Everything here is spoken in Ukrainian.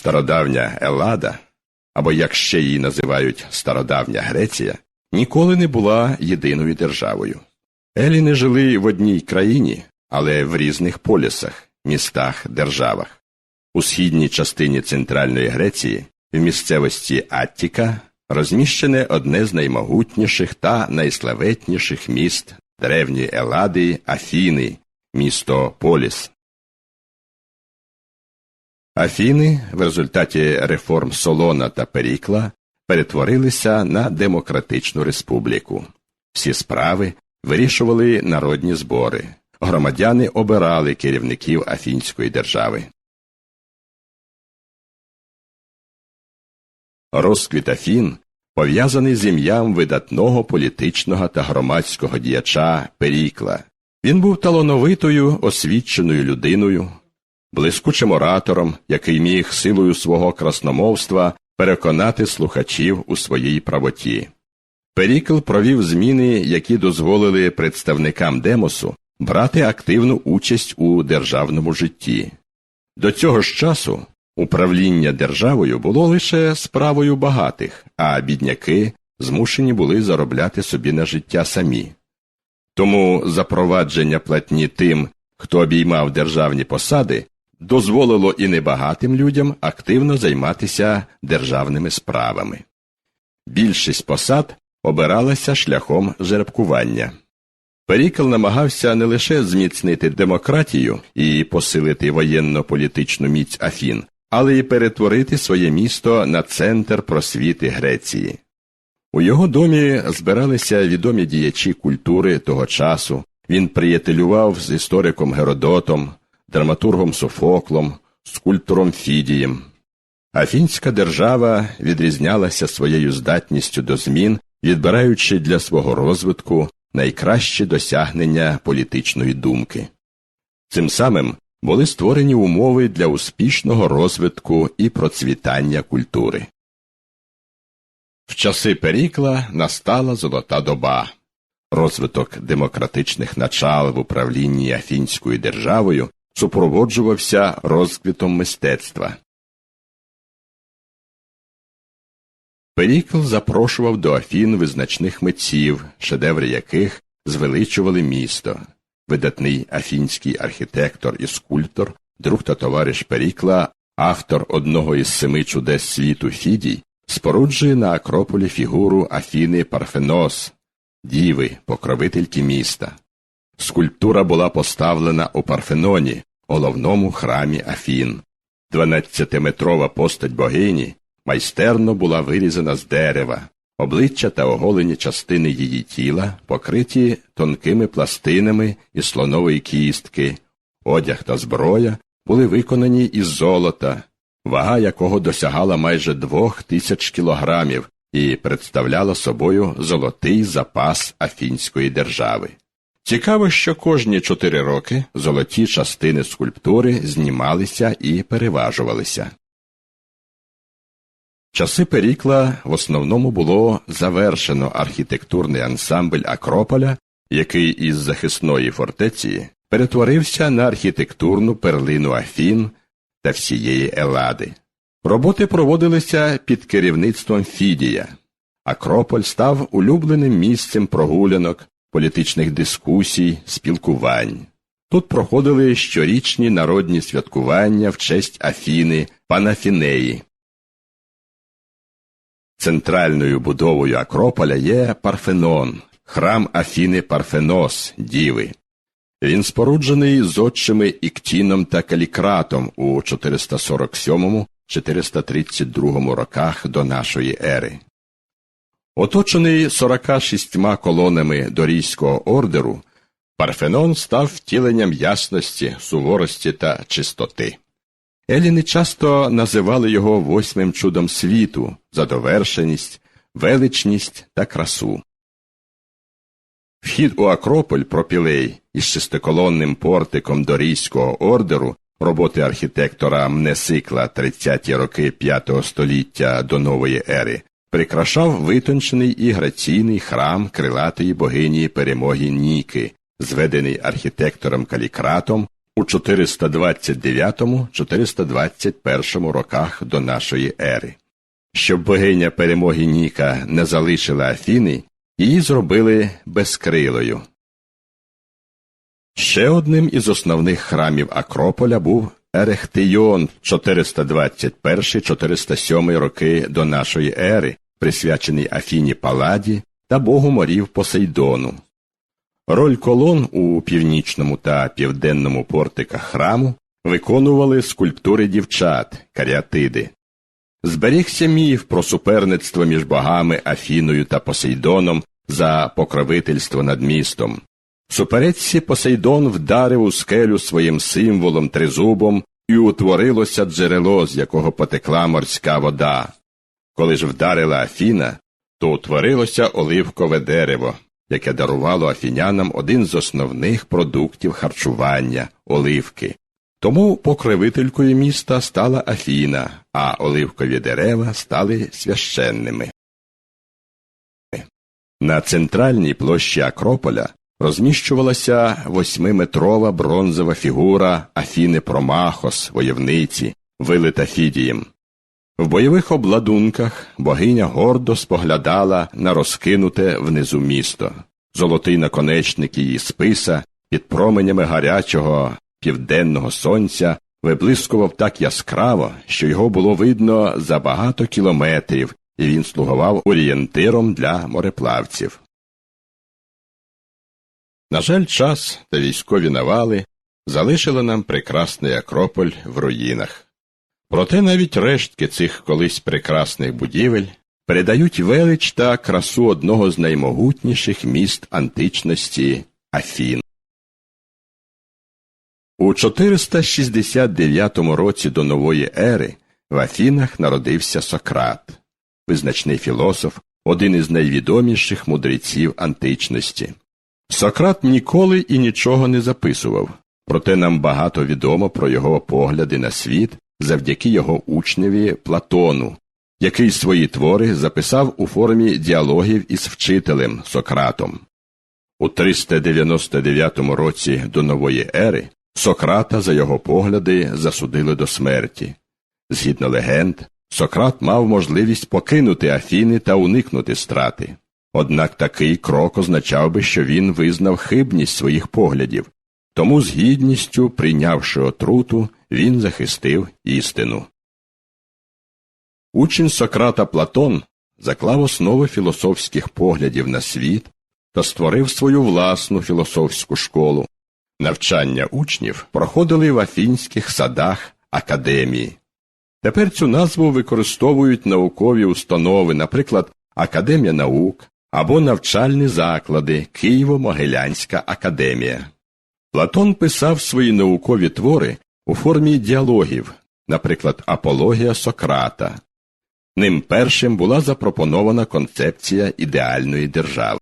Стародавня Елада, або як ще її називають Стародавня Греція, ніколи не була єдиною державою. Еліни жили в одній країні, але в різних полісах, містах, державах. У східній частині Центральної Греції, в місцевості Аттіка, розміщене одне з наймогутніших та найславетніших міст древньої Елади Афіни, місто Поліс. Афіни в результаті реформ Солона та Перікла перетворилися на демократичну республіку. Всі справи вирішували народні збори. Громадяни обирали керівників Афінської держави. Розквіт Афін пов'язаний з ім'ям видатного політичного та громадського діяча Перікла. Він був талановитою, освіченою людиною, блискучим оратором, який міг силою свого красномовства переконати слухачів у своїй правоті. Перікл провів зміни, які дозволили представникам Демосу брати активну участь у державному житті. До цього ж часу управління державою було лише справою багатих, а бідняки змушені були заробляти собі на життя самі. Тому запровадження платні тим, хто обіймав державні посади, дозволило і небагатим людям активно займатися державними справами. Більшість посад обиралася шляхом жеребкування. Перікл намагався не лише зміцнити демократію і посилити воєнно-політичну міць Афін, але й перетворити своє місто на центр просвіти Греції. У його домі збиралися відомі діячі культури того часу. Він приятелював з істориком Геродотом, драматургом Софоклом, скульптором Фідієм. Афінська держава відрізнялася своєю здатністю до змін, відбираючи для свого розвитку найкращі досягнення політичної думки. Цим самим були створені умови для успішного розвитку і процвітання культури. В часи Перікла настала золота доба. Розвиток демократичних начал в управлінні Афінською державою супроводжувався розквітом мистецтва. Перікл запрошував до Афін визначних митців, шедеври яких звеличували місто. Видатний афінський архітектор і скульптор, друг та товариш Перікла, автор одного із семи чудес світу Фідій, споруджує на Акрополі фігуру Афіни Парфенос, діви, покровительки міста. Скульптура була поставлена у Парфеноні, головному храмі Афін. Дванадцятиметрова постать богині майстерно була вирізана з дерева, обличчя та оголені частини її тіла покриті тонкими пластинами із слонової кістки, одяг та зброя були виконані із золота, вага якого досягала майже двох тисяч кілограмів і представляла собою золотий запас Афінської держави. Цікаво, що кожні чотири роки золоті частини скульптури знімалися і переважувалися. Часи Перікла в основному було завершено архітектурний ансамбль Акрополя, який із захисної фортеці перетворився на архітектурну перлину Афін та всієї Елади. Роботи проводилися під керівництвом Фідія. Акрополь став улюбленим місцем прогулянок, політичних дискусій, спілкувань. Тут проходили щорічні народні святкування в честь Афіни, Панафінеї. Центральною будовою Акрополя є Парфенон, храм Афіни Парфенос, Діви. Він споруджений зодчими Іктіном та Калікратом у 447-432 роках до нашої ери. Оточений 46 колонами дорійського ордеру, Парфенон став втіленням ясності, суворості та чистоти. Еліни часто називали його восьмим чудом світу за довершеність, величність та красу. Вхід у Акрополь пропілей із шестиколонним портиком дорійського ордеру роботи архітектора Мнесикла 30-ті роки V століття до нової ери прикрашав витончений і граційний храм крилатої богині перемоги Ніки, зведений архітектором Калікратом у 429-421 роках до нашої ери. Щоб богиня перемоги Ніка не залишила Афіни, її зробили безкрилою. Ще одним із основних храмів Акрополя був Ерехтийон 421-407 роки до нашої ери, присвячений Афіні Паладі та богу морів Посейдону. Роль колон у північному та південному портиках храму виконували скульптури дівчат, каріатиди. Зберігся міф про суперництво між богами Афіною та Посейдоном за покровительство над містом. Суперечці Посейдон вдарив у скелю своїм символом тризубом і утворилося джерело, з якого потекла морська вода. Коли ж вдарила Афіна, то утворилося оливкове дерево, яке дарувало афінянам один з основних продуктів харчування оливки. Тому покровителькою міста стала Афіна, а оливкові дерева стали священними. На центральній площі Акрополя розміщувалася восьмиметрова бронзова фігура Афіни Промахос, войовниці, вилита Фідієм. В бойових обладунках богиня гордо споглядала на розкинуте внизу місто. Золотий наконечник її списа під променями гарячого південного сонця виблискував так яскраво, що його було видно за багато кілометрів, і він слугував орієнтиром для мореплавців. На жаль, час та військові навали залишили нам прекрасний Акрополь в руїнах. Проте навіть рештки цих колись прекрасних будівель передають велич та красу одного з наймогутніших міст античності Афін. У 469 році до нової ери в Афінах народився Сократ, визначний філософ, один із найвідоміших мудреців античності. Сократ ніколи і нічого не записував, проте нам багато відомо про його погляди на світ завдяки його учневі Платону, який свої твори записав у формі діалогів із вчителем Сократом. У 399 році до нової ери Сократа за його погляди засудили до смерті. Згідно легенд, Сократ мав можливість покинути Афіни та уникнути страти. Однак такий крок означав би, що він визнав хибність своїх поглядів, тому з гідністю, прийнявши отруту, він захистив істину. Учень Сократа Платон заклав основи філософських поглядів на світ та створив свою власну філософську школу. Навчання учнів проходили в афінських садах академії. Тепер цю назву використовують наукові установи, наприклад, Академія наук або навчальні заклади Києво-Могилянська академія. Платон писав свої наукові твори у формі діалогів, наприклад, Апологія Сократа. Ним першим була запропонована концепція ідеальної держави.